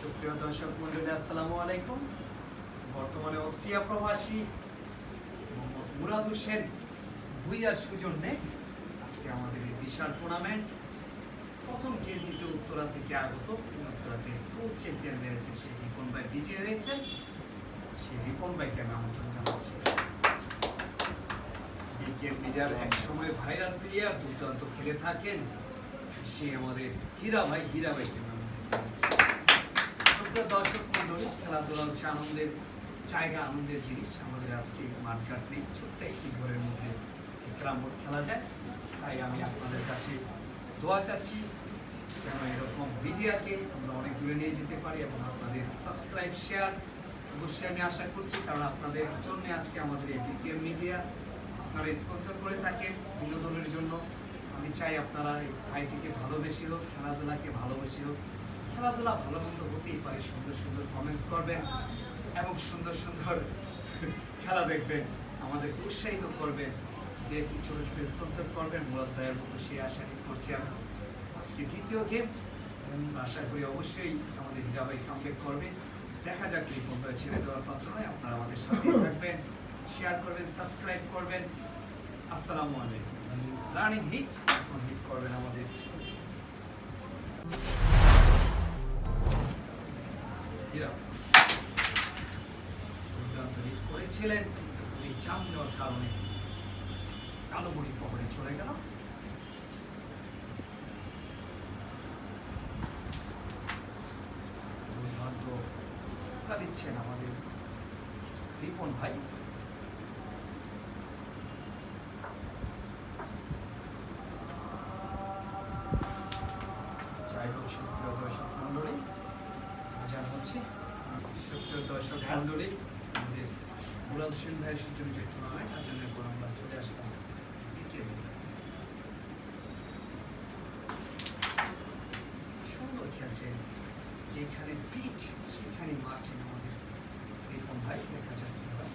সুপ্রিয় দর্শক মন্ডলী, আসসালামু আলাইকুম। বর্তমানে অস্ট্রিয়া প্রবাসী মোহাম্মদ মুরাদ হোসেন ভুইয়ার সৌজন্যে আজকে আমাদের এই বিশাল টুর্নামেন্ট প্রথম উত্তরা থেকে আগত, তিনি উত্তরাতে প্রো চ্যাম্পিয়ন মেরেছেন, সেই রিপন ভাই বিজয় হয়েছেন। সেই রিপন ভাইকে আমি আমন্ত্রণ জানাচ্ছি। বিজ্ঞান মিজার এক সময় ভাইরাল প্লেয়ার দুর্দান্ত খেলে থাকেন, সে আমাদের হীরা ভাই, হীরা ভাইকে আমি আমন্ত্রণ জানাচ্ছি। সুপ্রিয় দর্শক মন্ডলী খেলাধুলা হচ্ছে আনন্দের জায়গা, আনন্দের জিনিস, আমাদের আজকে মাঠঘাট নেই ছোট্ট একটি ঘরের মধ্যে বোর্ড খেলা যায়। তাই আমি আপনাদের কাছে দোয়া চাচ্ছি যেন এরকম মিডিয়াকে আমরা অনেক দূরে নিয়ে যেতে পারি এবং আপনাদের সাবস্ক্রাইব, শেয়ার অবশ্যই আমি আশা করছি, কারণ আপনাদের জন্য আজকে আমাদের এই বিপিএম মিডিয়া আপনারা স্পন্সর করে থাকেন বিনোদনের জন্য। আমি চাই আপনারা এই ভাইটিকে ভালোবেসে হোক, খেলাধুলাকে ভালোবেসে হোক খেলাধুলা ভালো মন্দ হতেই পারে। সুন্দর সুন্দর কমেন্টস করবেন এবং সুন্দর সুন্দর খেলা দেখবেন। আমাদেরকে উৎসাহিত করবেন যে ছোটো ছোটো স্পন্সর করবেন। মুরাদ ভাইয়ের মতো সে আশা করছি আমি আজকে দ্বিতীয় গেম আশা করি অবশ্যই আমাদের হীরা ভাই কামব্যাক করবে। দেখা যাক এই বন্ধু ছেড়ে দেওয়ার পাত্র নয়। আপনারা আমাদের সাথে থাকবেন শেয়ার করবেন সাবস্ক্রাইব করবেন। আসসালামু আলাইকুম। রানিং হিট এখন হিট করবেন আমাদের। হীরা দুর্দান্ত করেছিলেন, কিন্তু জাম দেওয়ার কারণে কালো মণি পকড়ে চলে গেল। দিচ্ছেন আমাদের রিপন ভাই। যাই হোক, সুপ্রিয় দর্শক মন্ডলী মজা হচ্ছে। সুপ্রিয় দর্শক মন্ডলী আমাদের মুরাদ হোসেন ভাইয়ের সূচনা যে টুর্নামেন্ট তার জন্য এরপর আমরা চলে আসলাম। সুন্দর খেলছেন যেখানে পিঠ সেখানে মারছেন আমাদের রিপন ভাই। দেখা যাক কি হয়।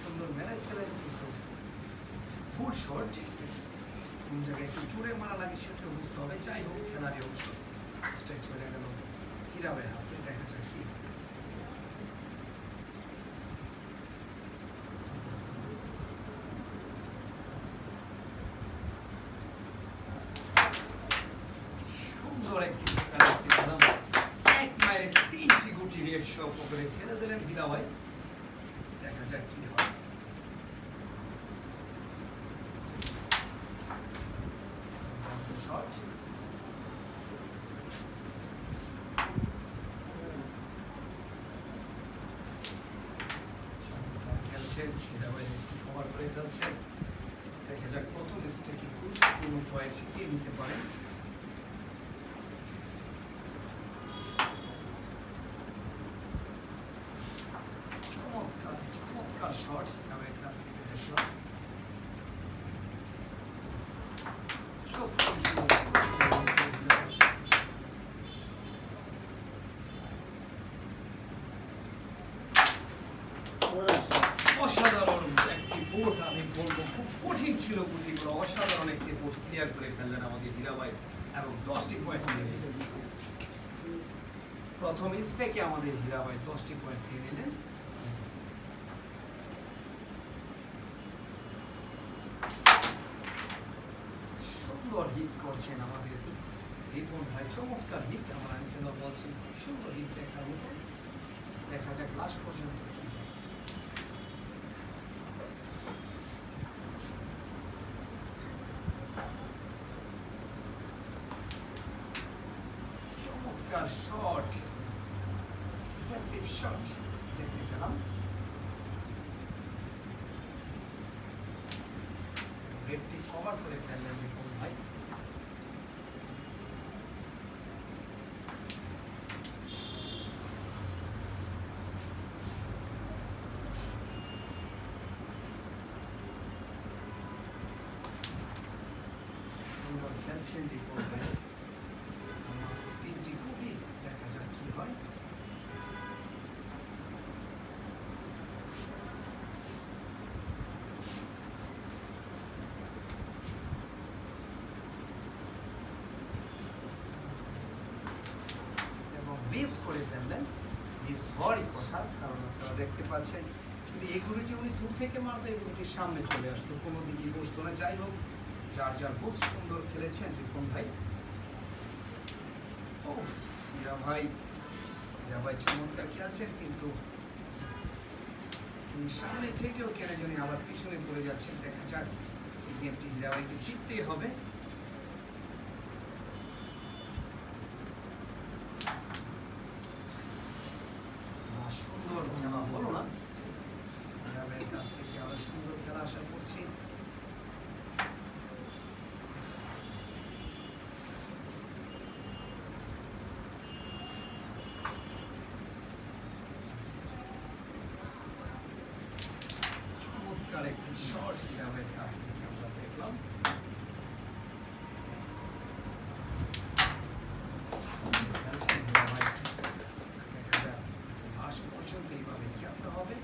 সুন্দর মেরেছিলেন কিন্তু শট কোন জায়গায় একটু জোরে মারা লাগে সেটা বুঝতে হবে। যাই হোক, খেলারই অংশ। স্ট্রাইক চলে গেল। হিরাবের হাতে দেখা যাক কি এক মায়ের তিনটি গুটি নিয়ে সব ফেলে দিলেন হীরা দেখা যাক কি হয় দুর্দান্ত শট চমৎকার ভাই কভার করে ফেলছেন দেখা যাক প্রথম স্টেকে গুরুত্বপূর্ণ পয়েন্ট কে নিতে পারেন চমৎকার চমৎকার শট আমার কাছ থেকে দেখলাম সত্যি অসাধারণ একটি বোট আমি বলব খুব কঠিন ছিল গুটিগুলো অসাধারণ একটি বোট ক্লিয়ার করে ফেললেন আমাদের হীরাবাই এবং দশটি পয়েন্ট নিয়ে নিলেন প্রথম স্টেকে আমাদের হীরাবাই দশটি পয়েন্ট নিয়ে নিলেন সুন্দর হিট করছেন আমাদের রিপন ভাই। চমৎকার হিট আমার আমি কেন বলছি খুব সুন্দর হিট দেখার মতো। দেখা যাক লাস্ট পর্যন্ত। চমৎকার শট পার্সেন্ট তিনটি কোটি দেখা যাক কি হয় মিস করে ফেললেন মিস হওয়ারই কথা কারণ আপনারা দেখতে পাচ্ছেন যদি এই গুরুটি উনি দূর থেকে মারতো এই গুরুটির সামনে চলে আসতো কোনো দিকেই বসতো না যাই হোক যার যার খুব সুন্দর খেলেছেন রিপন ভাই। হীরা ভাই ভাই চমৎকার খেলছেন, কিন্তু তিনি সামনে থেকেও কেন জানি আবার পিছনে পড়ে যাচ্ছেন। দেখা যাক, এই গেমটি হীরা ভাইকে জিততেই হবে আহ, সুন্দর খেলা হলো না হীরা ভাইয়ের কাছ থেকে আরও সুন্দর খেলা আশা করছি চমৎকার একটি শট হিরাবের কাছ থেকে আমরা দেখলাম খেলছেন হীরা ভাই। দেখা যাক, লাস্ট পর্যন্ত এইভাবে খেলতে হবে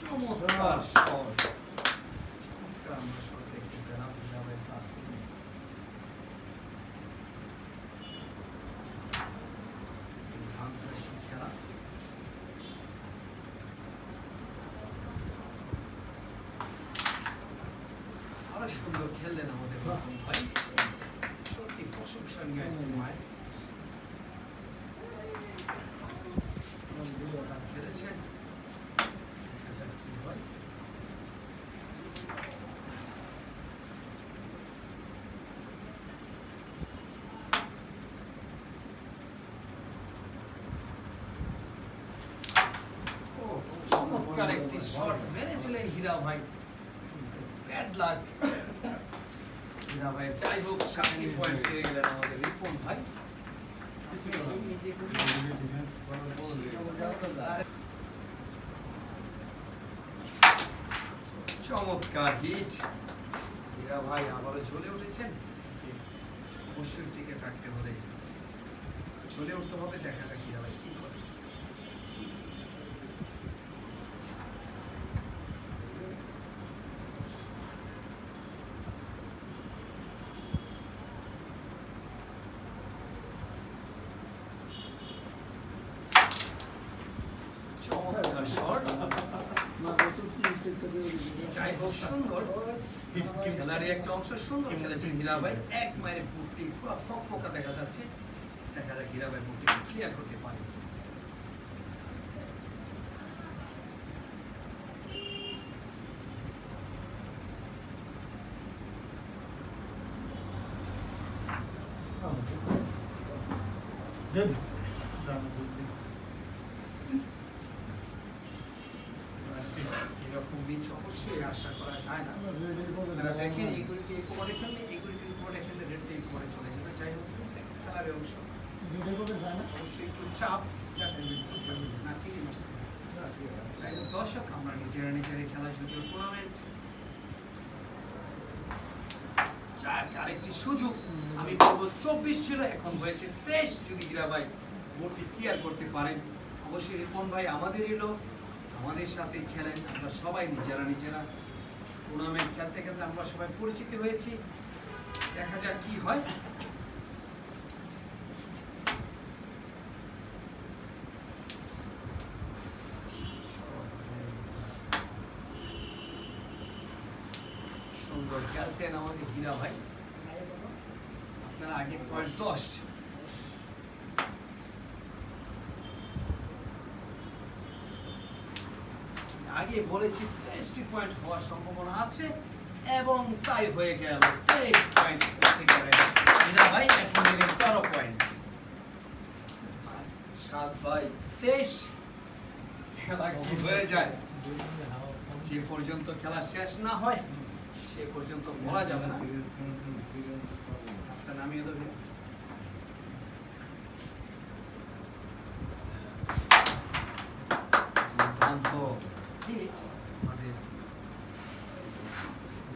চমৎকার শট চমৎকার আমরা শট দেখতে পেলাম হিরাবের কাছ থেকে দুর্দান্ত একটি খেলা আরও সুন্দর খেললেন আমাদের ভাই। সত্যি প্রশংসনীয় একটি মায় খেলেছেন একটি শট মেরেছিলেন হীরা ভাই। ব্যাড লাক হীরা ভাইয়ের যাই হোক সাতটি পয়েন্ট পেয়ে গেলেন আমাদের রিপন ভাই। চমৎকার হিট হীরা ভাই আবারও চলে উঠেছেন। অবশ্যই টিকে থাকতে হলে। চলে উঠতে হবে, দেখা যাক হীরা ভাই কি করে চমৎকার শট যাই হোক সুন্দর খেলারই একটা অংশ সুন্দর খেলেছেন হীরা ভাই এক মায়ের মূর্তি পুরো ফক ফকা দেখা যাচ্ছে। দেখা যায় হীরা ভাই বুটটি ক্লিয়ার করতে পারে এরকম মিচ অবশ্যই আশা করা যায় না আপনারা দেখেন এইগুলিকে উপরে খেললে এইগুলিকে উপরে খেললে রেডটা উপরে চলে যাবে যাই হোক সেকেন্ড খেলার অংশ অবশ্যই একটু চাপ না ঠিকই মারছে। যাই হোক দর্শক আমরা নিজেরা নিজেরা খেলা যদিও টুর্নামেন্ট আরেকটি সুযোগ আমি বলব, চব্বিশ ছিল এখন হয়েছে, তেইশ যদি হীরাবাই বোর্ডটি ক্লিয়ার করতে পারেন অবশ্যই রিপন ভাই আমাদেরই লোক আমাদের সাথে খেলেন, আমরা সবাই নিজেরা নিজেরা টুর্নামেন্ট খেলতে খেলতে আমরা সবাই পরিচিত হয়েছি। দেখা যাক কি হয়। খেলছেন আমাদের হীরা ভাই? আপনারা আগে পয়েন্ট দশ। আগে বলেছি তেইশটি পয়েন্ট হওয়ার সম্ভাবনা আছে এবং তাই হয়ে গেল তেইশ পয়েন্ট হীরা ভাই এখন নিলেন তেরো পয়েন্ট সাত ভাই তেইশ, খেলা কি হয়ে যায়? যে পর্যন্ত খেলা শেষ না হয় সে পর্যন্ত বলা যাবে না। আপনার নামিয়ে দেবে দুর্দান্ত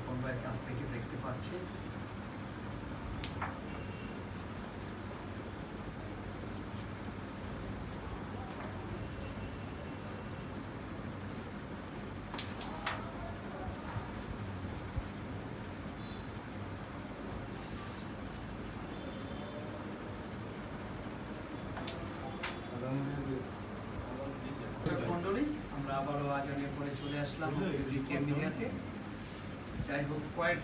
আমাদের কাছ থেকে দেখতে পাচ্ছি আবারও আজানের পরে চলে আসলাম রিকে মিডিয়াতে। যাই হোক, কয়েক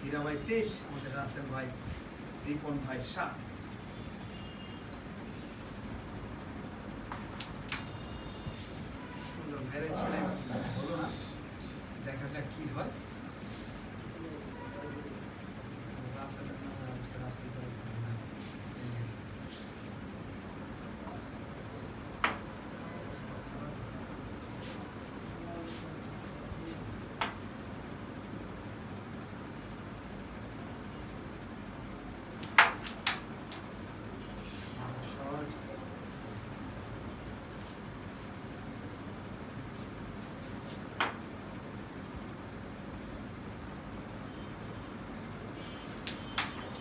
হীরা ভাই তেইশ, আমাদের রাসেল ভাই, রিপন ভাই সাত। সুন্দর মেরেছিলেন হলো না, দেখা যাক কি হয় রাসেল রাসেল ভাই না, এই যে। Short.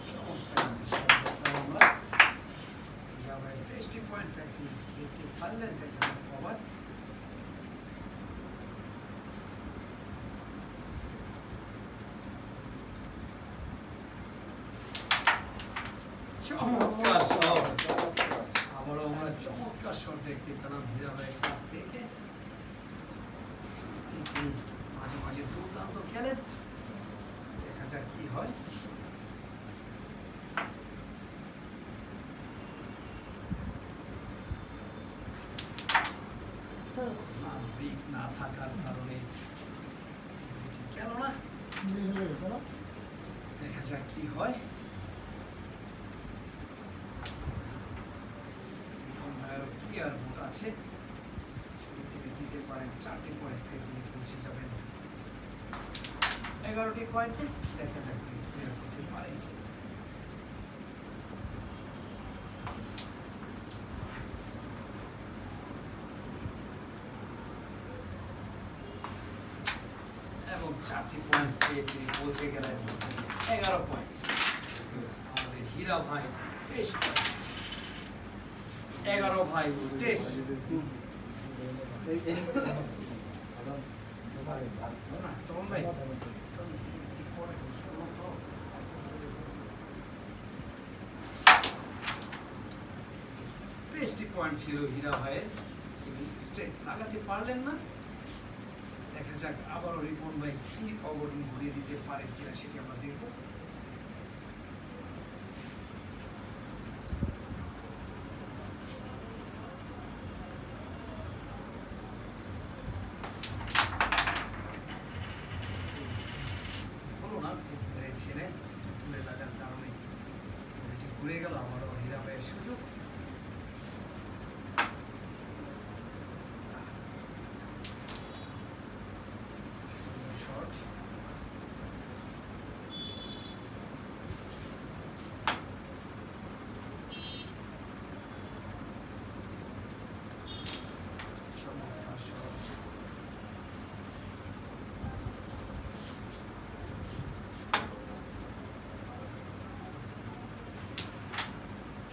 চমৎকার shot দেখলাম আমরা। জামাই 60 point দেখি, 55 লেন দেখলাম cover। চমৎকার shot। আবারও আমরা চমৎকার শট দেখতে পেলাম হীরা ভাইয়ের কাছ থেকে সত্যি তিনি মাঝে মাঝে দুর্দান্ত খেলেন দেখা যাক কি হয় না, ব্রেক না থাকার কারণে ঠিক গেল না দেখা যাক কি হয়? পারেন পয়েন্টে তিনি পৌঁছে যাবেন। এগারোটি পয়েন্টে দেখা যাক তিনি ক্লিয়ার করতে পারেন কি এবং চারটি পয়েন্ট পেয়ে তিনি পৌঁছে গেলেন এগারো পয়েন্ট আমাদের ভাই। তেইশ পয়েন্ট এগারো ভাই তেইশ পরে। তেইশটি পয়েন্ট ছিল হীরা ভাইয়ের। স্টেট লাগাতে পারলেন না। দেখা যাক আবারও রিপন ভাই কি অঘটন ঘুরিয়ে দিতে পারেন কিনা সেটি আমরা দেখব হলো না খুব পেরেছিলেন তুলে লাগার কারণে এটি ঘুরে গেল আমারও হীরা ভাইয়ের সুযোগ সুন্দর শট চমৎকার শট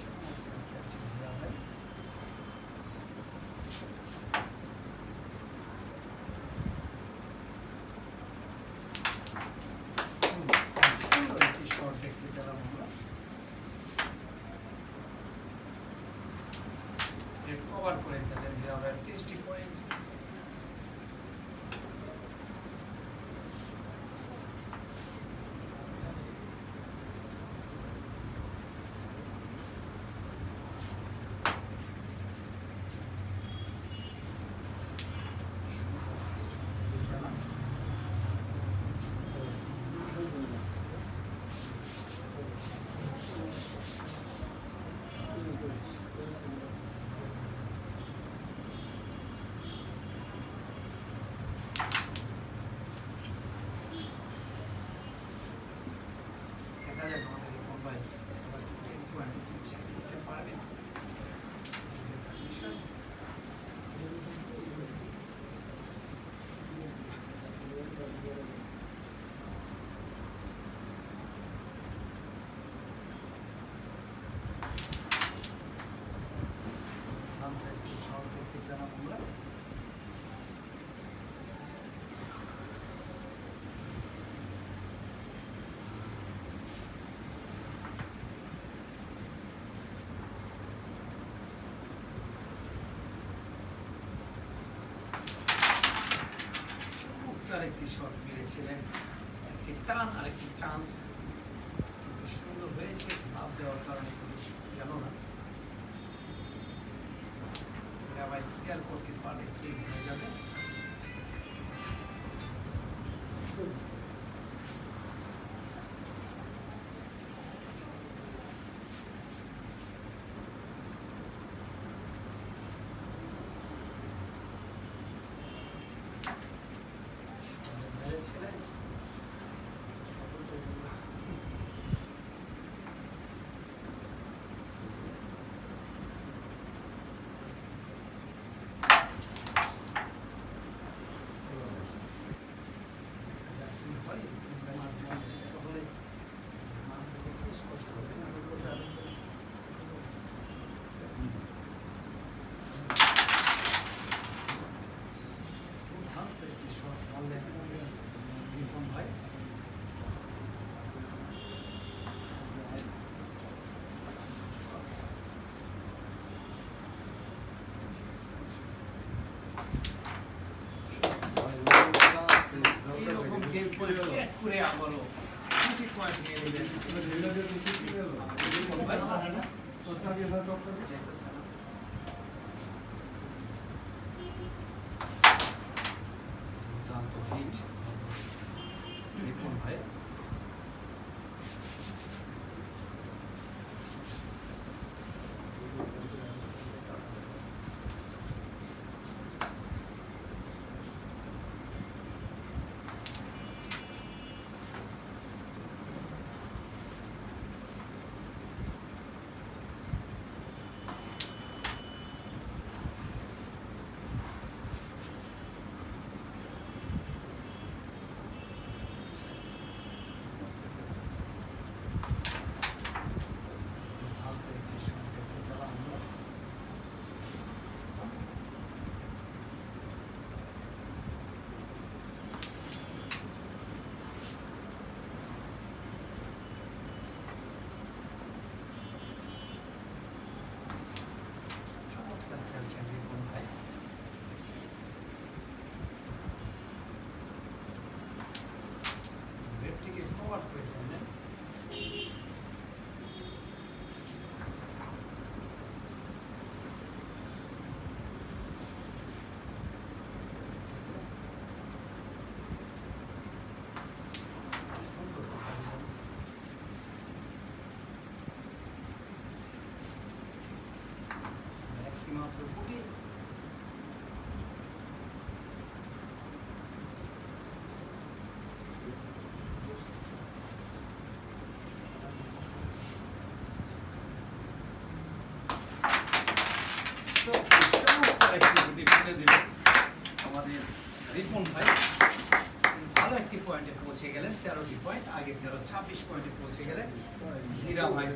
চমৎকার ক্যাচ হীরা ভাই সুন্দর একটি শট দেখতে পেলাম আমরা কভার করে ফেলেন হীরা ভাইয়ের তেইশটি পয়েন্ট একটি শট মেরেছিলেন। একটি টান আর একটি চান্স কিন্তু সুন্দর হয়েছে লাভ দেওয়ার কারণে গেল না। আবার ক্লিয়ার করতে পারলে কে হয়ে যাবে সুন্দর মেরেছিলেন আচ্ছা, কি হয়? মাঝে মাঝে তাহলে মাঝে finish করতে হবে, না হলে ওটা দুর্দান্ত একটি shot মারলেন রিপন ভাই। Game করে আবারও দুটি point নিয়ে নিলেন। রিপন ভাই। দেখতেছে না? দুর্দান্ত হিট ভাই দুর্দান্ত একটি shot দেখতে পেলাম আমরা। চমৎকার খেলছেন রিপন ভাই রেডটিকে কভার করে ফেললেন সুন্দর খেললেন একটি মাত্র গুটি চমৎকার একটি ফেলে দিল আমাদের রিপন ভাই। ভালো একটি পয়েন্টে পৌঁছে গেলেন, তেরোটি পয়েন্ট আগে তেরো, ছাব্বিশ পয়েন্টে পৌঁছে গেলেন হীরা ভাই।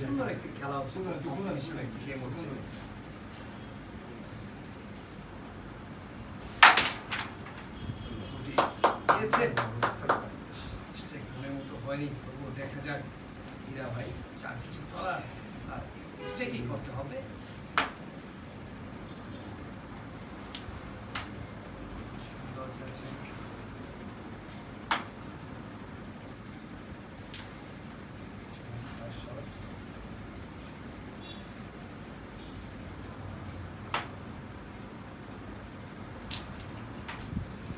সুন্দর একটি খেলা হচ্ছে একটি গেম হচ্ছে। দেখা যাক। হীরা ভাই যা কিছু করার। হবে সুন্দর খেলছেন চমৎকার shot।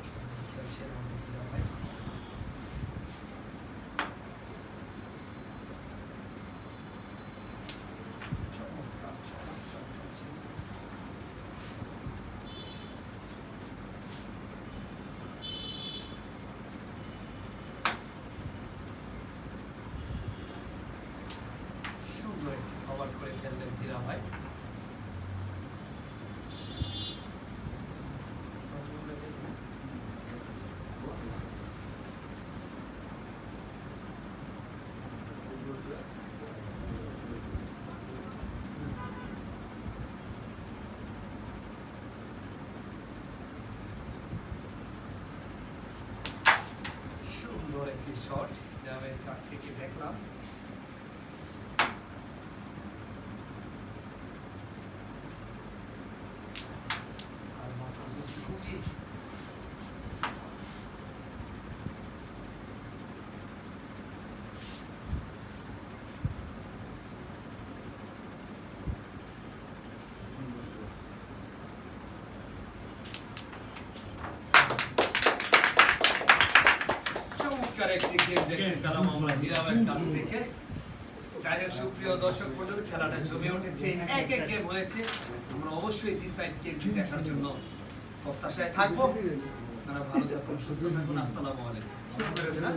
সুন্দর খেলছেন আমাদের হীরা ভাই। চমৎকার চমৎকার খেলছেন সুন্দর একটি কভার করে ফেললেন ফিরা ভাই সুন্দর একটি শট গ্রামের কাছ থেকে দেখলাম পেলাম আমরা হীরা কাছ থেকে যাই হোক সুপ্রিয় দর্শক মন্ডল খেলাটা জমে উঠেছে, এক এক গেম হয়েছে। আমরা অবশ্যই দি সাইড গেমটি দেখার জন্য প্রত্যাশায় থাকব। আপনারা ভালো থাকুন, সুস্থ থাকুন, আসসালামু আলাইকুম। শুরু করে হ্যাঁ?